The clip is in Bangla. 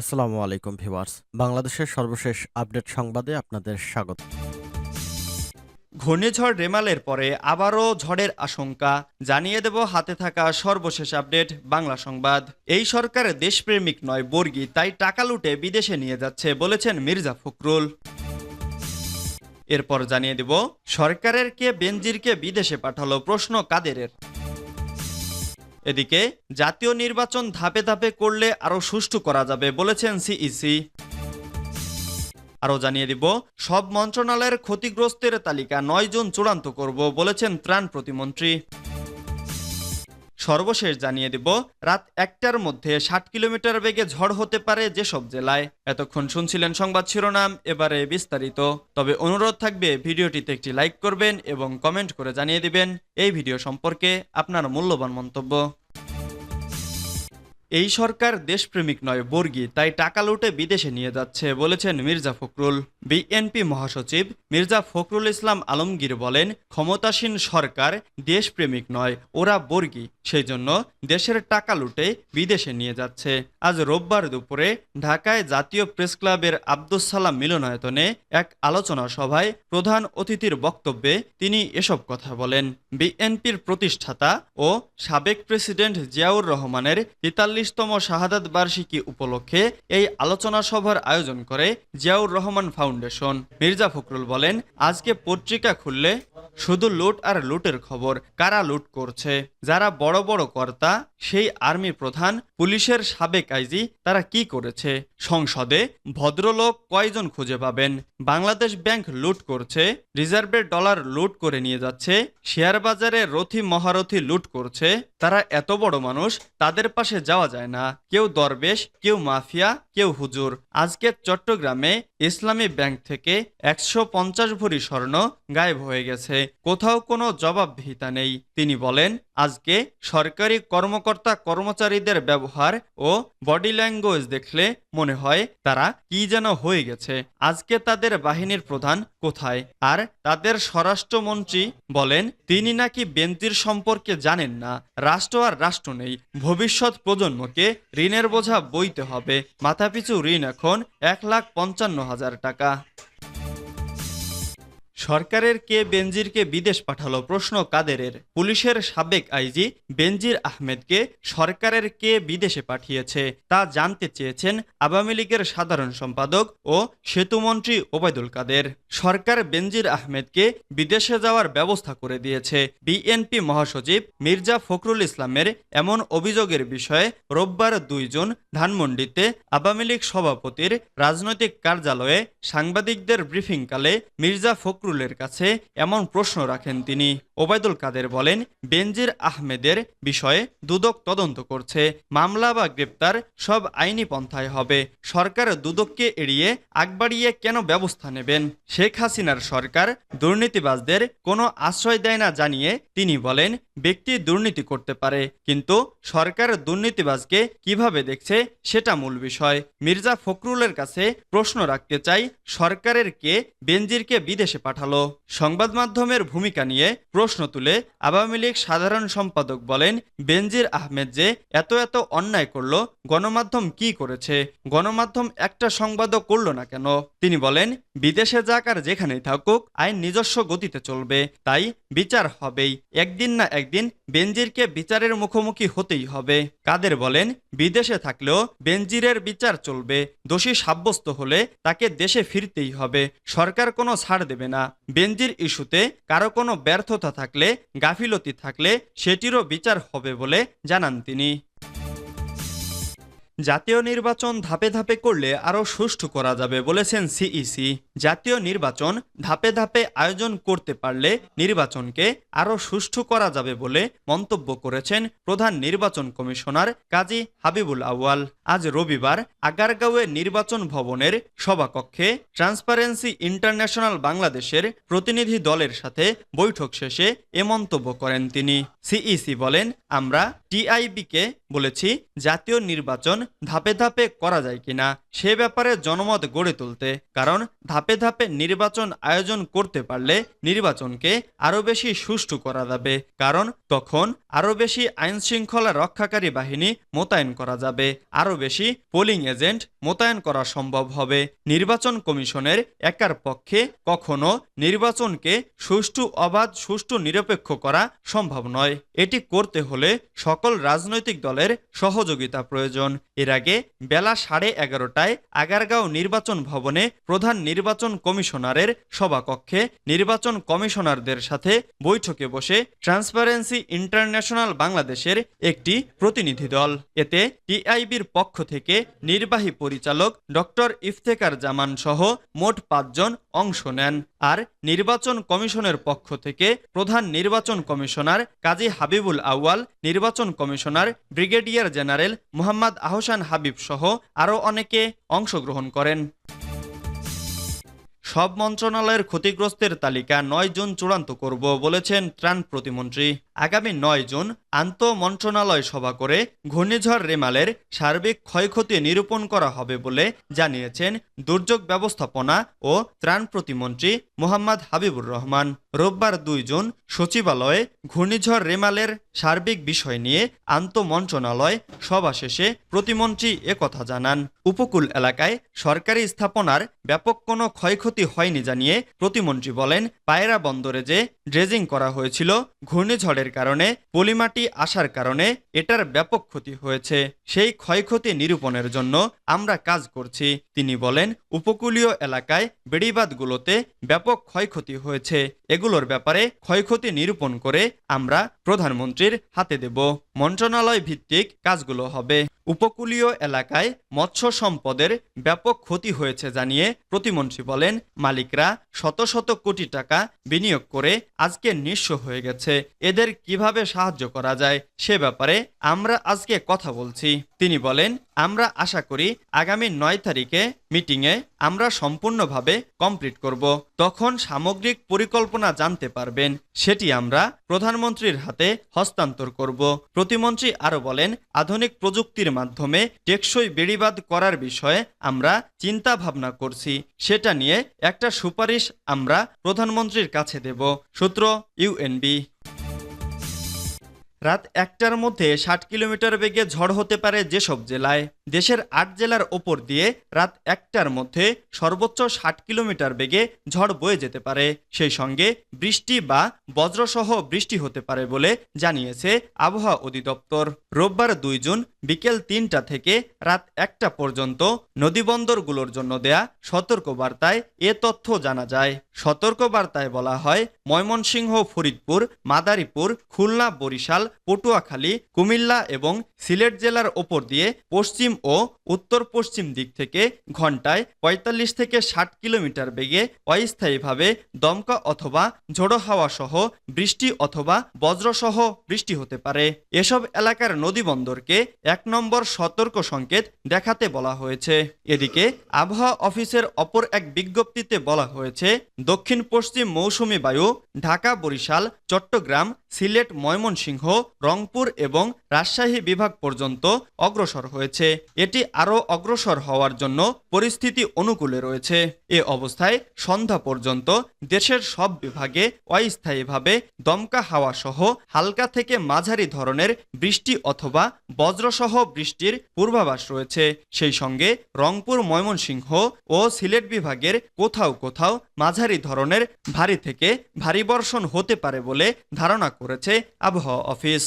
আসসালামু আলাইকুম ভিউয়ার্স। বাংলাদেশের সর্বশেষ আপডেট সংবাদে আপনাদের স্বাগত। ঘূর্ণিঝড় রেমালের পরে আবারও ঝড়ের আশঙ্কা। জানিয়ে দেব হাতে থাকা সর্বশেষ আপডেট বাংলা সংবাদ। এই সরকার দেশপ্রেমিক নয়, বর্গী, তাই টাকা লুটে বিদেশে নিয়ে যাচ্ছে বলেছেন মির্জা ফখরুল। এরপর জানিয়ে দেব সরকারের কে বেনজিরকে বিদেশে পাঠালো প্রশ্ন কাদেরের? এদিকে জাতীয় নির্বাচন ধাপে ধাপে করলে আরও সুষ্ঠু করা যাবে বলেছেন সিইসি। আরও জানিয়ে দিব, সব মন্ত্রণালয়ের ক্ষতিগ্রস্তের তালিকা নয় জন চূড়ান্ত করব বলেছেন ত্রাণ প্রতিমন্ত্রী। সর্বশেষ জানিয়ে দিব, রাত একটার মধ্যে ষাট কিলোমিটার বেগে ঝড় হতে পারে যেসব জেলায়। এতক্ষণ শুনছিলেন সংবাদ শিরোনাম, এবারে বিস্তারিত। তবে অনুরোধ থাকবে, ভিডিওটিতে একটি লাইক করবেন এবং কমেন্ট করে জানিয়ে দিবেন। এই ভিডিও সম্পর্কে আপনার মূল্যবান মন্তব্য। এই সরকার দেশপ্রেমিক নয়, বর্গী, তাই টাকা লুটে বিদেশে নিয়ে যাচ্ছে, বলেছেন মির্জা ফখরুল। বিএনপি মহাসচিব মির্জা ফখরুল ইসলাম আলমগীর বলেন, ক্ষমতাসীন সরকার দেশপ্রেমিক নয়, ওরা বর্গী সেই জন্য দেশের টাকা লুটে বিদেশে নিয়ে যাচ্ছে। আজ রোববার দুপুরে ঢাকায় জাতীয় প্রেস ক্লাবের আব্দুস সালাম মিলনায়তনে এক আলোচনা সভায় প্রধান অতিথির বক্তব্যে তিনি এসব কথা বলেন। বিএনপির প্রতিষ্ঠাতা ও সাবেক প্রেসিডেন্ট জিয়াউর রহমানের তেতাল্লিশতম শাহাদাত বার্ষিকী উপলক্ষে এই আলোচনা সভার আয়োজন করে জিয়াউর রহমান ফাউন্ডেশন। মির্জা ফখরুল বলেন, আজকে পত্রিকা খুললে শুধু লুট আর লুটের খবর কারা লুট করছে? যারা বড় বড় কর্তা, সেই আর্মি প্রধান, পুলিশের সাবেক আইজি, তারা কি করেছে? সংসদে ভদ্রলোক কয়জন খুঁজে পাবেন? বাংলাদেশ ব্যাংক লুট করছে রিজার্ভের ডলার লুট করে নিয়ে যাচ্ছে, শেয়ার বাজারে রথি মহারথী লুট করছে, তারা এত বড় মানুষ, তাদের পাশে যাওয়া যায় না। কেউ দরবেশ, কেউ মাফিয়া, কেউ হুজুর। আজকে চট্টগ্রামে ইসলামী ব্যাংক থেকে একশো পঞ্চাশ ভরি স্বর্ণ গায়েব হয়ে গেছে। কোথাও কোনো জবাবদিহিতা নেই। তিনি বলেন, আজকে সরকারি কর্মকর্তা কর্মচারীদের ব্যবহার ও বডি ল্যাঙ্গুয়েজ দেখলে মনে হয় তারা কি যেন হয়ে গেছে। আজকে তাদের বাহিনীর প্রধান কোথায়? আর তাদের স্বরাষ্ট্রমন্ত্রী বলেন, তিনি নাকি বেন্তির সম্পর্কে জানেন না। রাষ্ট্র আর রাষ্ট্র নেই। ভবিষ্যৎ প্রজন্মকে ঋণের বোঝা বইতে হবে। মাথাপিছু ঋণ এখন এক লাখ পঞ্চান্ন হাজার টাকা। সরকারের কে বেনজিরকে বিদেশ পাঠালো প্রশ্ন কাদেরের? পুলিশের সাবেক আইজি বেনজির আহমেদকে সরকারের কে বিদেশে পাঠিয়েছে তা জানতে চেয়েছেন আওয়ামী লীগের সাধারণ সম্পাদক ও সেতুমন্ত্রী ওবায়দুল কাদের। সরকার বেনজির আহমেদকে বিদেশে যাওয়ার ব্যবস্থা করে দিয়েছে। বিএনপি মহাসচিব মির্জা ফখরুল ইসলামের এমন অভিযোগের বিষয়ে রোববার দুই জুন ধানমন্ডিতে আওয়ামী লীগ সভাপতির রাজনৈতিক কার্যালয়ে সাংবাদিকদের ব্রিফিংকালে মির্জা ফখরুলের কাছে এমন প্রশ্ন রাখেন তিনি। ওবায়দুল কাদের বলেন, বেনজির আহমেদের বিষয়ে দুদক তদন্ত করছে, মামলা বা গ্রেপ্তার সব আইনি পন্থায় হবে। সরকার দুদককে এড়িয়ে আগবাড়িয়ে কেন ব্যবস্থা নেবেন? শেখ হাসিনার সরকার দুর্নীতিবাজদের কোনো আশ্রয় দেয় না জানিয়ে তিনি বলেন, ব্যক্তি দুর্নীতি করতে পারে, কিন্তু সরকার দুর্নীতিবাজকে কীভাবে দেখছে সেটা মূল বিষয়। মির্জা ফখরুলের কাছে প্রশ্ন রাখতে চাই, সরকারের কে বেনজিরকে বিদেশে পাঠালো সংবাদ মাধ্যমের ভূমিকা নিয়ে প্রশ্ন তুলে আওয়ামী লীগ সাধারণ সম্পাদক বলেন, বেনজির আহমেদ যে এত এত অন্যায় করল, গণমাধ্যম কি করেছে? গণমাধ্যম একটা সংবাদও করল না কেন? তিনি বলেন, বিদেশে যাক আর যেখানেই থাকুক, আইন নিজস্ব গতিতে চলবে, তাই বিচার হবেই। একদিন না একদিন বেনজিরকে বিচারের মুখোমুখি হতেই হবে। কাদের বলেন, বিদেশে থাকলেও বেনজিরের বিচার চলবে, দোষী সাব্যস্ত হলে তাকে দেশে ফিরতেই হবে। সরকার কোনো ছাড় দেবে না। বেনজির ইস্যুতে কারও কোনো ব্যর্থতা থাকলে গাফিলতি থাকলে সেটিরও বিচার হবে বলে জানান তিনি। জাতীয় নির্বাচন ধাপে ধাপে করলে আরও সুষ্ঠু করা যাবে বলেছেন সিইসি। জাতীয় নির্বাচন ধাপে ধাপে আয়োজন করতে পারলে নির্বাচনকে আরও সুষ্ঠু করা যাবে বলে মন্তব্য করেছেন প্রধান নির্বাচন কমিশনার কাজী হাবিবুল আউয়াল। আজ রবিবার আগারগাঁওয়ে নির্বাচন ভবনের সভাকক্ষে ট্রান্সপারেন্সি ইন্টারন্যাশনাল বাংলাদেশের প্রতিনিধি দলের সাথে বৈঠক শেষে এ মন্তব্য করেন তিনি। সিইসি বলেন, আমরা টিআইবিকে বলেছি জাতীয় নির্বাচন ধাপে ধাপে করা যায় কিনা সে ব্যাপারে জনমত গড়ে তুলতে, কারণ ধাপে ধাপে নির্বাচন আয়োজন করতে পারলে নির্বাচনকে আরও বেশি সুষ্ঠু করা যাবে, কারণ তখন আরও বেশি আইন শৃঙ্খলা রক্ষাকারী বাহিনী মোতায়েন করা যাবে, আরও বেশি পোলিং এজেন্ট মোতায়েন করা সম্ভব হবে। নির্বাচন কমিশনের একার পক্ষে কখনো নির্বাচনকে সুষ্ঠু, অবাধ, সুষ্ঠু, নিরপেক্ষ করা সম্ভব নয়। এটি করতে হলে সকল রাজনৈতিক দলের সহযোগিতা প্রয়োজন। এর আগে বেলা সাড়ে এগারোটায় আগারগাঁও নির্বাচন ভবনে প্রধান নির্বাচন কমিশনারের সভাকক্ষে নির্বাচন কমিশনারদের সাথে বৈঠকে বসে ট্রান্সপারেন্সি ইন্টারন্যাশনাল বাংলাদেশের একটি প্রতিনিধি দল। এতে টিআইবির পক্ষ থেকে নির্বাহী পরিচালক ডক্টর ইফতেকার জামান সহ মোট পাঁচজন অংশ নেন আর নির্বাচন কমিশনের পক্ষ থেকে প্রধান নির্বাচন কমিশনার কাজী হাবিবুল আউয়াল, নির্বাচন commissioner brigadier general Mohammad Ahsan Habib সহ আরও অনেকে অংশগ্রহণ করেন। সব মন্ত্রণালয়ের ক্ষতিগ্রস্তের তালিকা নয় জুন চূড়ান্ত করব বলেছেন ত্রাণ প্রতিমন্ত্রী। আগামী নয় জুন আন্ত মন্ত্রণালয় সভা করে ঘূর্ণিঝড় রেমালের সার্বিক ক্ষয়ক্ষতি নিরূপণ করা হবে বলে জানিয়েছেন দুর্যোগ ব্যবস্থাপনা ও ত্রাণ প্রতিমন্ত্রী মোহাম্মদ হাবিবুর রহমান। রোববার দুই জুন সচিবালয়ে ঘূর্ণিঝড় রেমালের সার্বিক বিষয় নিয়ে আন্ত মন্ত্রণালয় সভা শেষে প্রতিমন্ত্রী একথা জানান। উপকূল এলাকায় সরকারি স্থাপনার ব্যাপক কোনো ক্ষয়ক্ষতি হয়নি জানিয়ে প্রতিমন্ত্রী বলেন, পায়রা বন্দরে যে ড্রেজিং করা হয়েছিল, ঘূর্ণিঝড়ের কারণে পলিমাটি আসার কারণে এটার ব্যাপক ক্ষতি হয়েছে। সেই ক্ষয়ক্ষতি নিরূপণের জন্য আমরা কাজ করছি। তিনি বলেন, উপকূলীয় এলাকায় বেড়িবাদগুলোতে ব্যাপক ক্ষয়ক্ষতি হয়েছে। এগুলোর ব্যাপারে ক্ষয়ক্ষতি নিরূপণ করে আমরা প্রধানমন্ত্রীর হাতে দেব। মন্ত্রণালয় ভিত্তিক কাজগুলো হবে। উপকূলীয় এলাকায় মৎস্য সম্পদের ব্যাপক ক্ষতি হয়েছে জানিয়ে প্রতিমন্ত্রী বলেন, মালিকরা শত শত কোটি টাকা বিনিয়োগ করে আজকে নিঃস্ব হয়ে গেছে। এদের কীভাবে সাহায্য করা যায় সে ব্যাপারে আমরা আজকে কথা বলছি। তিনি বলেন, আমরা আশা করি আগামী নয় তারিখে মিটিংয়ে আমরা সম্পূর্ণভাবে কমপ্লিট করব। তখন সামগ্রিক পরিকল্পনা জানতে পারবেন, সেটি আমরা প্রধানমন্ত্রীর হাতে হস্তান্তর করব। প্রতিমন্ত্রী আরও বলেন, আধুনিক প্রযুক্তির মাধ্যমে টেকসই বেড়িবাদ করার বিষয়ে আমরা চিন্তা ভাবনা করছি। সেটা নিয়ে একটা সুপারিশ আমরা প্রধানমন্ত্রীর কাছে দেব। সূত্র ইউএনবি রাত একটার মধ্যে ষাট কিলোমিটার বেগে ঝড় হতে পারে যেসব জেলায়। দেশের আট জেলার ওপর দিয়ে রাত একটার মধ্যে সর্বোচ্চ ষাট কিলোমিটার বেগে ঝড় বয়ে যেতে পারে। সেই সঙ্গে বৃষ্টি বা বজ্রসহ বৃষ্টি হতে পারে বলে জানিয়েছে আবহাওয়া অধিদপ্তর। রোববার দুই জুন বিকেল তিনটা থেকে রাত একটা পর্যন্ত নদীবন্দরগুলোর জন্য দেয়া সতর্কবার্তায় এ তথ্য জানা যায়। সতর্কবার্তায় বলা হয়, ময়মনসিংহ, ফরিদপুর, মাদারীপুর, খুলনা, বরিশাল, পটুয়াখালী, কুমিল্লা এবং সিলেট জেলার ওপর দিয়ে পশ্চিম ও উত্তর পশ্চিম দিক থেকে ঘন্টায় ৪৫ থেকে ষাট কিলোমিটার বেগে অস্থায়ীভাবে দমকা অথবা ঝোড়ো হাওয়া সহ বৃষ্টি অথবা বজ্রসহ বৃষ্টি হতে পারে। এসব এলাকার নদীবন্দরকে এক নম্বর সতর্ক সংকেত দেখাতে বলা হয়েছে। এদিকে আবহাওয়া অফিসের অপর এক বিজ্ঞপ্তিতে বলা হয়েছে দক্ষিণ পশ্চিম মৌসুমী বায়ু, ঢাকা, বরিশাল, চট্টগ্রাম সিলেট, ময়মনসিংহ, রংপুর এবং রাজশাহী বিভাগ পর্যন্ত অগ্রসর হয়েছে। এটি আরও অগ্রসর হওয়ার জন্য পরিস্থিতি অনুকূলে রয়েছে। এ অবস্থায় সন্ধ্যা পর্যন্ত দেশের সব বিভাগে অস্থায়ীভাবে দমকা হাওয়া সহ হালকা থেকে মাঝারি ধরনের বৃষ্টি অথবা বজ্রসহ বৃষ্টির পূর্বাভাস রয়েছে। সেই সঙ্গে রংপুর, ময়মনসিংহ ও সিলেট বিভাগের কোথাও কোথাও মাঝারি ধরনের ভারী থেকে ভারী বর্ষণ হতে পারে বলে ধারণা করেছে আবহাওয়া অফিস।